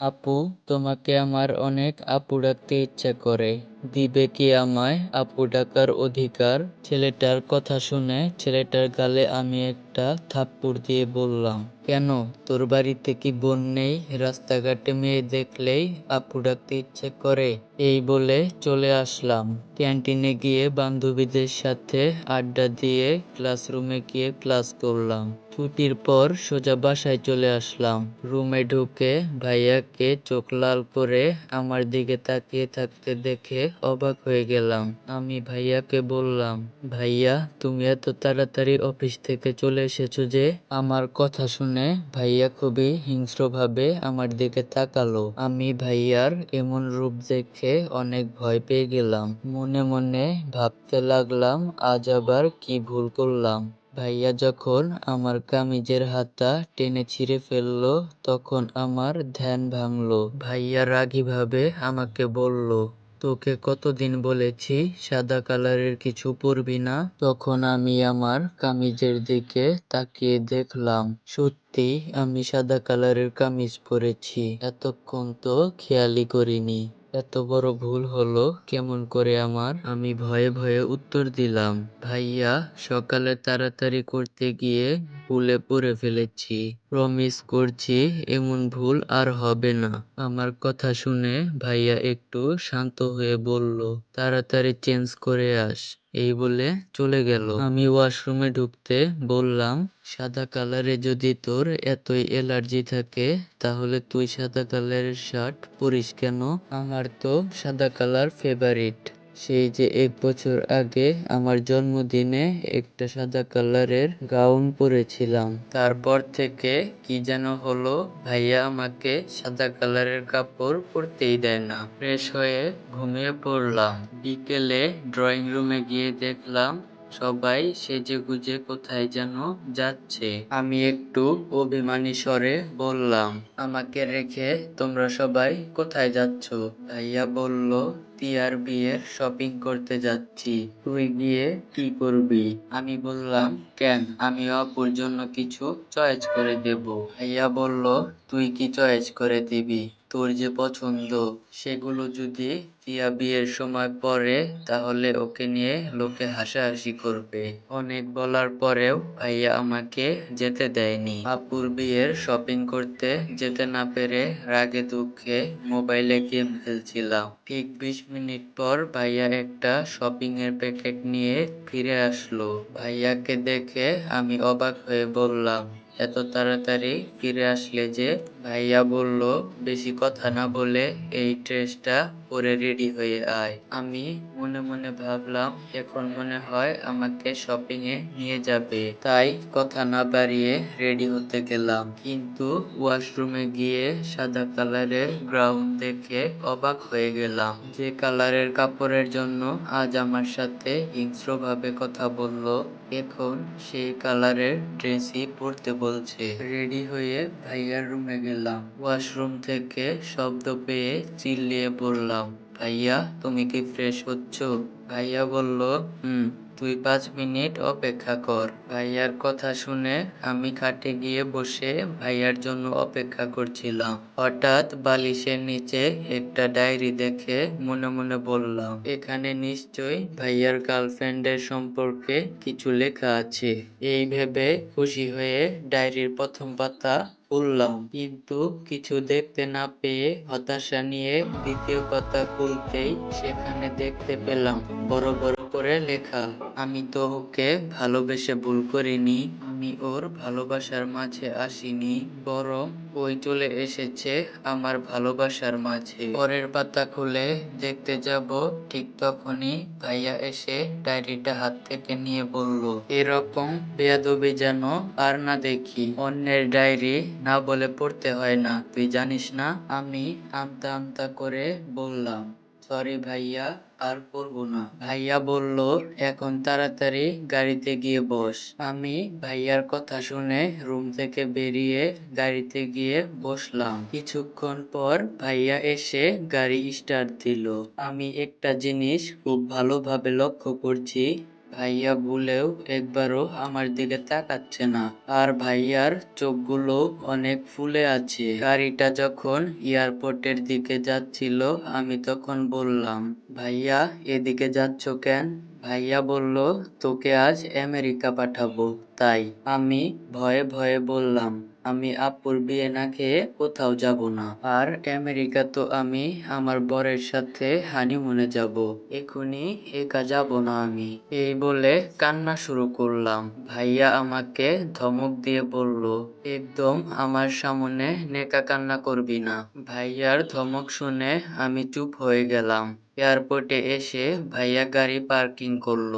আপু তোমাকে আমার অনেক আপু ডাকতে ইচ্ছে করে। দিবে কি আমায় আপু ডাকার অধিকার। ছেলেটার কথা শুনে ছেলেটার গালে আমি একটা থাপ্পড় দিয়ে বললাম, কেন? তোর বাড়িতে কি বোন নেই? রাস্তাঘাটে মেয়ে দেখলেই আপু ডাকতে ইচ্ছে করে। এই বলে চলে আসলাম। ক্যান্টিনে গিয়ে বান্ধবীদের সাথে আড্ডা দিয়ে ক্লাসরুমে গিয়ে ক্লাস করলাম। ছুটির পর সোজা বাসায় চলে আসলাম। রুমে ঢুকে ভাইয়াকে চোখ লাল করে আমার দিকে তাকিয়ে থাকতে দেখে অবাক হয়ে গেলাম। আমি ভাইয়াকে বললাম, ভাইয়া, তুমি এত তাড়াতাড়ি অফিস থেকে চলে এসেছ যে? আমার কথা শুনে ভাইয়া খুবই হিংস্রভাবে আমার দিকে তাকালো। আমি ভাইয়ার এমন রূপ দেখে অনেক ভয় পেয়ে গেলাম। মনে মনে ভাবতে লাগলাম, আজ আবার কি ভুল করলাম? ভাইয়া যখন আমার কামিজের হাতা টেনে ছিঁড়ে ফেলল, তখন আমার ধ্যান ভাঙলো। ভাইয়া রাগীভাবে আমাকে বলল তোকে কতদিন বলেছি সাদা কালারের কিছু পরবি না? তখন আমি আমার কামিজের দিকে তাকিয়ে দেখলাম, সত্যি আমি সাদা কালারের কামিজ পরেছি, এতক্ষণ তো খেয়ালই করিনি। এত বড় ভুল হলো কেমন করে আমার? আমি ভয়ে ভয়ে উত্তর দিলাম, ভাইয়া, সকালে তাড়াতাড়ি করতে গিয়ে ভুলে পড়ে ফেলেছি। প্রমিস করছি, এমন ভুল আর হবে না। আমার কথা শুনে ভাইয়া একটু শান্ত হয়ে বলল, তাড়াতাড়ি চেঞ্জ করে আস। এই বলে চলে গেল। আমি ওয়াশরুমে ঢুকতে বললাম, সাদা কালারে যদি তোর এতই এলার্জি থাকে, তাহলে তুই সাদা কালারের শার্ট পরিস কেন? আমার তো সাদা কালার ফেভারিট। সেই যে এক বছর আগে আমার জন্মদিনে একটা সাদা কালারের গাউন পরেছিলাম। তারপর থেকে কি যেন হলো, ভাইয়া আমাকে সাদা কালারের কাপড় পরতেই দেয় না। ফ্রেশ হয়ে ঘুমিয়ে পড়লাম। বিকেলে ড্রয়িং রুমে গিয়ে দেখলাম সবাই সেজেগুজে কোথায় যেন যাচ্ছে। আমি একটু অভিমানী স্বরে বললাম, আমাকে রেখে তোমরা সবাই কোথায় যাচ্ছ? ভাইয়া বলল, তিয়ার বিয়ের শপিং করতে যাচ্ছি। তুই গিয়ে কি করবি? আমি বললাম, কেন? আমি অপুর জন্য কিছু চয়েস করে দেব। ভাইয়া বলল, তুই কি চয়েস করে দিবি? তোর যে পছন্দ, সেগুলো যদি টিয়া বিয়ের সময় পরে, তাহলে ওকে নিয়ে লোকে হাসাহাসি করবে। অনেক বলার পরেও ভাইয়া আমাকে যেতে দেয়নি। আপুর বিয়ের শপিং করতে যেতে না পেরে রাগে দুঃখে মোবাইলে গেম খেলছিলাম। ঠিক বিশ মিনিট পর ভাইয়া একটা শপিং এর প্যাকেট নিয়ে ফিরে আসলো। ভাইয়াকে দেখে আমি অবাক হয়ে বললাম, এত তাড়াতাড়ি ফিরে আসলে যে ভাইয়া বলল, বেশি কথা না বলে এই ড্রেসটা পরে রেডি হয়ে আয়। আমি মনে মনে ভাবলাম, এখন মনে হয় আমাকে শপিং এ নিয়ে যাবে। তাই কথা না বাড়িয়ে রেডি হতে গেলাম। কিন্তু ওয়াশরুমে গিয়ে সাদা কালারের গ্রাউন্ড দেখে অবাক হয়ে গেলাম যে কালারের কাপড়ের জন্য আজ আমার সাথে হিংস্রভাবে কথা বলল। এখন সেই কালারের ড্রেসই পরতে বলছে। রেডি হয়ে ভাইয়ার রুমে গেলাম। ওয়াশরুম থেকে শব্দ পেয়ে চিল্লিয়ে বললাম, ভাইয়া, তুমি কি ফ্রেশ হচ্ছ? ভাইয়া বলল, হুম, তুই পাঁচ মিনিট অপেক্ষা কর। ভাইয়ার কথা শুনে আমি খাটে গিয়ে বসে ভাইয়ার জন্য অপেক্ষা করছিলাম। হঠাৎ বালিশের নিচে একটা ডায়েরি দেখে মনে মনে বললাম, এখানে নিশ্চয়ই ভাইয়ার গার্লফ্রেন্ডের সম্পর্কে কিছু লেখা আছে। এই ভেবে খুশি হয়ে ডায়েরির প্রথম পাতা খুললাম কিন্তু কিছু দেখতে না পেয়ে হতাশা নিয়ে দ্বিতীয় পাতা খুলতেই সেখানে দেখতে পেলাম, বড় বড় করে লেখা, আমি তো ওকে ভালোবেসে ভুল করিনি, আমি ওর ভালোবাসার মাঝে আসিনি, বরং ওই চলে এসেছে আমার ভালোবাসার মাঝে। পরের পাতা খুলে দেখতে যাব, ঠিক তখনই ভাইয়া এসে ডায়েরিটা হাত থেকে নিয়ে বলল, এরকম বেয়াদবি যেন আর না দেখি। অন্যের ডায়েরি না বলে পড়তে হয় না। তুই জানিস না? আমি আমতা আমতা করে বললাম সরি ভাইয়া, আর করব না। ভাইয়া বলল, এখন তাড়াতাড়ি গাড়িতে গিয়ে বস। আমি ভাইয়ার কথা শুনে রুম থেকে বেরিয়ে গাড়িতে গিয়ে বসলাম। কিছুক্ষণ পর ভাইয়া এসে গাড়ি স্টার্ট দিল। আমি একটা জিনিস খুব ভালোভাবে লক্ষ্য করছি ভাইয়া ভুলেও একবারও আমার দিকে তাকাচ্ছে না। আর ভাইয়ার চোখগুলো অনেক ফুলে আছে। গাড়িটা যখন এয়ারপোর্টের দিকে যাচ্ছিল, আমি তখন বললাম, ভাইয়া, এদিকে যাচ্ছ কেন? ভাইয়া বলল, তোকে আজ আমেরিকা পাঠাবো। তাই আমি ভয়ে ভয়ে বললাম আমি আপুর বিয়ে না খেয়ে কোথাও যাব না। আর আমেরিকা তো আমি আমার বরের সাথে হানিমুনে যাব। এখনই একা যাব না আমি। এই বলে কান্না শুরু করলাম। ভাইয়া আমাকে ধমক দিয়ে বলল, একদম আমার সামনে নেকা কান্না করবি না। ভাইয়ার ধমক শুনে আমি চুপ হয়ে গেলাম। এয়ারপোর্টে এসে ভাইয়া গাড়ি পার্কিং করল।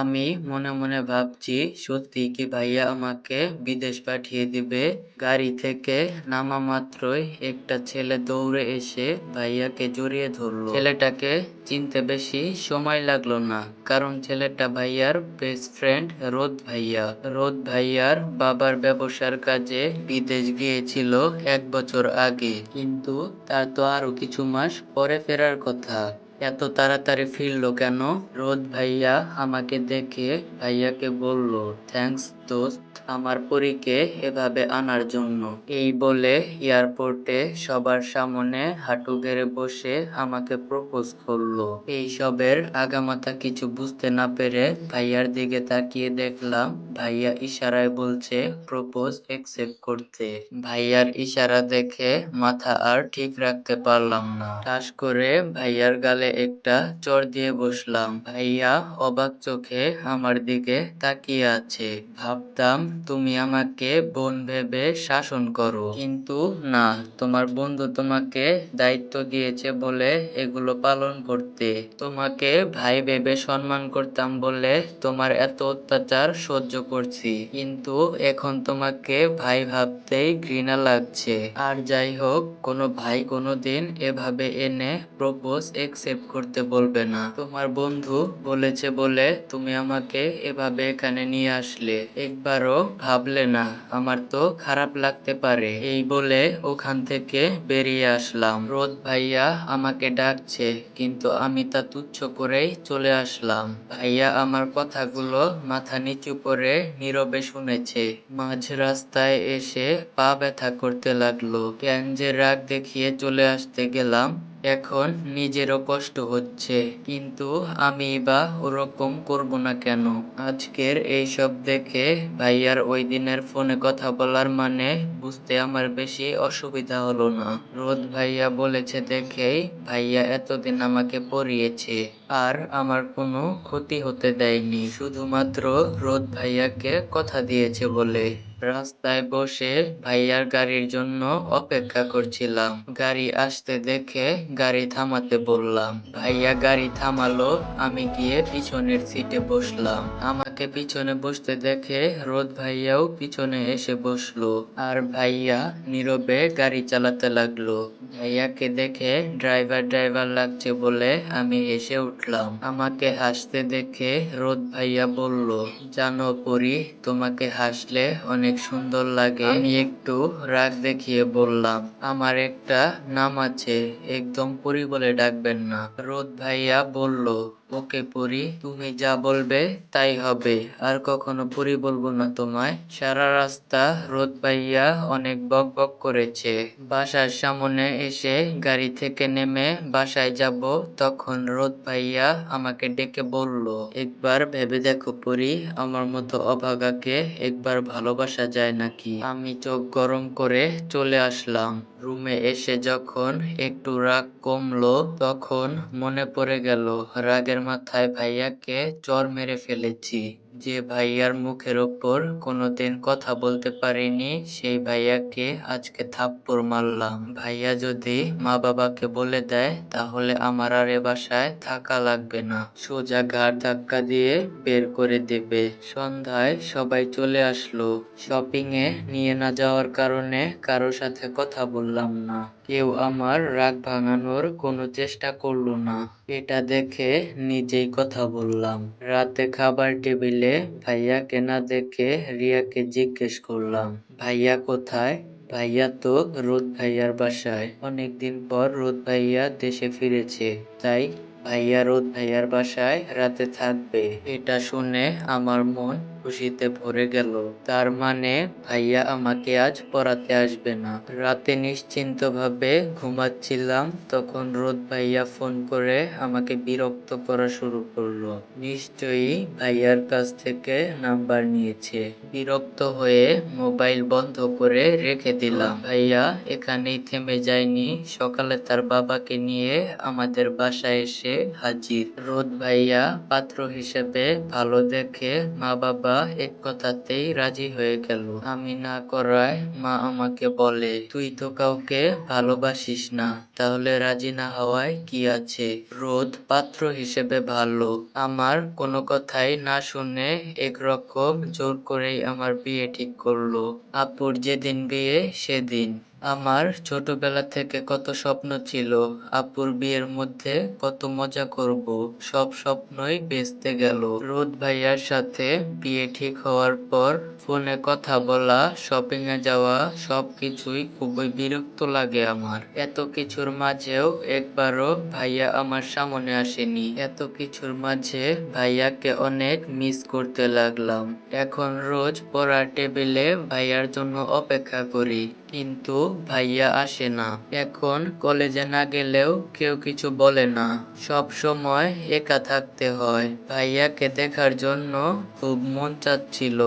আমি মনে মনে ভাবছি, সত্যি কি ভাইয়া আমাকে বিদেশ পাঠিয়ে দিবে? গাড়ি থেকে নামা মাত্রই একটা ছেলে দৌড়ে এসে ভাইয়াকে জড়িয়ে ধরলো। ছেলেটাকে চিনতে বেশি সময় লাগল না, কারণ ছেলেটা ভাইয়ার বেস্ট ফ্রেন্ড রোদ ভাইয়া। রোদ ভাইয়ার বাবার ব্যবসার কাজে বিদেশ গিয়েছিল এক বছর আগে, কিন্তু তার তো আরও কিছু মাস পরে ফেরার কথা। এত তাড়াতাড়ি ফিরলো কেন? রোদ ভাইয়া আমাকে দেখে ভাইয়াকে বলল থ্যাঙ্কস দোস্ত। আমার পরীকে এভাবে আনার জন্য। এই বলে এয়ারপোর্টে সবার সামনে হাঁটু গেড়ে বসে আমাকে প্রপোজ করল। এইসবের আগামাথা কিছু বুঝতে না পেরে ভাইয়ার দিকে তাকিয়ে দেখলাম, ভাইয়া ইশারায় বলছে, প্রপোজ একসেপ্ট করতে। ভাইয়ার ইশারা দেখে মাথা আর ঠিক রাখতে পারলাম না। ঠাস করে ভাইয়ার গালে একটা চর দিয়ে বসলাম। ভাইয়া অবাক চোখে আমার দিকে তাকিয়ে আছে। ভাবতাম তুমি আমাকে বোন ভেবে শাসন করো। কিন্তু না, তোমার বন্ধু তোমাকে দায়িত্ব দিয়েছে বলে এগুলো পালন করতে। তোমাকে ভাই ভেবে সম্মান করতাম বলে তোমার এত অত্যাচার সহ্য করছি। কিন্তু এখন তোমাকে ভাই ভাবতেই ঘৃণা লাগছে। আর যাই হোক, কোনো ভাই কোনোদিন এভাবে এনে প্রপোজ একসেপ্ট করতে বলবে না। তোমার বন্ধু বলেছে বলে তুমি আমাকে এভাবে এখানে নিয়ে আসলে। একবারও ভাবলে না, আমার তো খারাপ লাগতে পারে। এই বলে ওখান থেকে বেরিয়ে আসলাম। রোদ ভাইয়া আমাকে ডাকছে, কিন্তু আমি তা তুচ্ছ করেই চলে আসলাম। ভাইয়া আমার কথাগুলো মাথা নিচু করে নীরবে শুনেছে। মাঝ রাস্তায় এসে পা ব্যথা করতে লাগল। কেন যে রাগ দেখিয়ে চলে আসতে গেলাম এখন নিজেরও কষ্ট হচ্ছে, কিন্তু আমি বা ওরকম করব না কেন? আজকের এইসব দেখে ভাইয়ার ওই দিনের ফোনে কথা বলার মানে বুঝতে আমার বেশি অসুবিধা হলো না। রোদ ভাইয়া বলেছে দেখেই ভাইয়া এতদিন আমাকে পড়িয়েছে, আর আমার কোনো ক্ষতি হতে দেয়নি। শুধুমাত্র রোদ ভাইয়াকে কথা দিয়েছে বলে। রাস্তায় বসে ভাইয়ার গাড়ির জন্য অপেক্ষা করছিলাম। গাড়ি আসতে দেখে গাড়ি থামাতে বললাম ভাইয়া গাড়ি থামালো আমি গিয়ে পিছনের সিটে বসলাম। আমাকে পিছনে বসতে দেখে রোদ ভাইয়াও পিছনে এসে বসল। আর ভাইয়া নীরবে গাড়ি চালাতে লাগল। ভাইয়াকে দেখে, ড্রাইভার ড্রাইভার লাগছে বলে আমি এসে উঠলাম। আমাকে হাসতে দেখে রোদ ভাইয়া বলল, জানো পরি, তোমাকে হাসলে অনেক সুন্দর লাগে। আমি একটু রাগ দেখিয়ে বললাম, আমার একটা নাম আছে, একদম পরি বলে ডাকবেন না। রোদ ভাইয়া বলল ওকে পরি, তুমি যা বলবে তাই হবে। আর কখনো পরি বলব না তোমায়। সারা রাস্তা রোদ পাইয়া অনেক বক বক করেছে। বাসার সামনে এসে গাড়ি থেকে নেমে বাসায় যাব, তখন রোদ ভাইয়া আমাকে ডেকে বলল, একবার ভেবে দেখো পরি, আমার মতো অভাগাকে একবার ভালোবাসা যায় নাকি? আমি চোখ গরম করে চলে আসলাম। রুমে এসে যখন একটু রাগ কমলো, তখন মনে পড়ে গেল, রাগের মাথায় ভাইয়াকে চড় মেরে ফেলেছি। যে ভাইয়ার মুখের ওপর কোনোদিন কথা বলতে পারিনি, সেই ভাইয়াকে আজকে থাপ্পড় মারলাম। ভাইয়া যদি মা বাবাকে বলে দেয়, তাহলে আমার আর এ বাসায় থাকা লাগবে না। সোজা ঘাড় ধাক্কা দিয়ে বের করে দেবে। সন্ধ্যায় সবাই চলে আসলো। শপিং এ নিয়ে না যাওয়ার কারণে কারও সাথে কথা বললাম না। কেউ আমার রাগ ভাঙানোর কোনো চেষ্টা করল না। এটা দেখে নিজেই কথা বললাম। রাতে খাবার টেবিলে ভাইয়াকে কেনা দেখে রিয়াকে জিজ্ঞেস করলাম, ভাইয়া কোথায়? ভাইয়া তো রোদ ভাইয়ার বাসায়। অনেকদিন পর রোদ ভাইয়া দেশে ফিরেছে, তাই ভাইয়া রোদ ভাইয়ার বাসায় রাতে থাকবে। এটা শুনে আমার মন খুশিতে ভরে গেল। তার মানে ভাইয়া আমাকে আজ পড়াতে আসবে না। রাতে নিশ্চিন্তভাবে ঘুমাচ্ছিলাম, তখন রোদ ভাইয়া ফোন করে আমাকে বিরক্ত করা শুরু করল। নিশ্চয়ই ভাইয়ার কাছ থেকে নাম্বার নিয়েছে। বিরক্ত হয়ে মোবাইল বন্ধ করে রেখে দিলাম। ভাইয়া এখানেই থেমে যায়নি। সকালে তার বাবাকে নিয়ে আমাদের বাসায় এসে হাজির। রোদ ভাইয়া পাত্র হিসেবে ভালো দেখে মা বাবা এক কথাতেই রাজি হয়ে গেল। আমি না করায় মা আমাকে বলে, তুই তো কাউকে ভালোবাসিস না, তাহলে রাজি না হওয়ায় কি আছে? রোদ পাত্র হিসেবে ভালো। আমার কোনো কথাই না শুনে একরকম জোর করেই আমার বিয়ে ঠিক করল। আপুর যেদিন বিয়ে, সেদিন। আমার ছোটবেলা থেকে কত স্বপ্ন ছিল, আপুর বিয়ের মধ্যে কত মজা করব, সব স্বপ্নই বেঁচতে গেল। রোদ ভাইয়ার সাথে বিয়ে ঠিক হওয়ার পর ফোনে কথা বলা শপিং এ যাওয়া সবকিছুই খুবই বিরক্ত লাগে আমার। এত কিছুর মাঝেও একবারও ভাইয়া আমার সামনে আসেনি। এত কিছুর মাঝে ভাইয়াকে অনেক মিস করতে লাগলাম। এখন রোজ পড়ার টেবিলে ভাইয়ার জন্য অপেক্ষা করি। কিন্তু ভাইয়া আসে না। এখন কলেজে না গেলেও কেউ কিছু বলে না। সব সময় একা থাকতে হয়। ভাইয়াকে দেখার জন্য খুব মন চাচ্ছিল।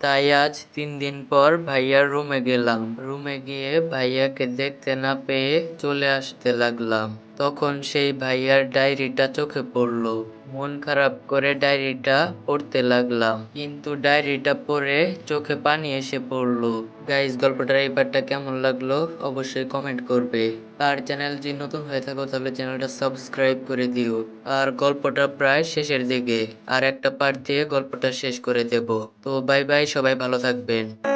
তাই আজ তিন দিন পর ভাইয়ার রুমে গেলাম। রুমে গিয়ে ভাইয়াকে দেখতে না পেয়ে চলে আসতে লাগলাম। তখন সেই ভাইয়ার ডায়েরিটা চোখে পড়ল। মন খারাপ করে ডায়েরিটা পড়তে লাগলাম। কিন্তু ডায়েরিটা পড়ে চোখে পানি এসে পড়ল। গাইস গল্পটার এই কেমন লাগল অবশ্যই কমেন্ট করবে। আর চ্যানেল যদি নতুন হয়ে থাকো, তাহলে চ্যানেলটা সাবস্ক্রাইব করে দিও। আর গল্পটা প্রায় শেষের দিকে। আর একটা পার্ট দিয়ে গল্পটা শেষ করে দেব। তো বাই বাই সবাই ভালো থাকবেন।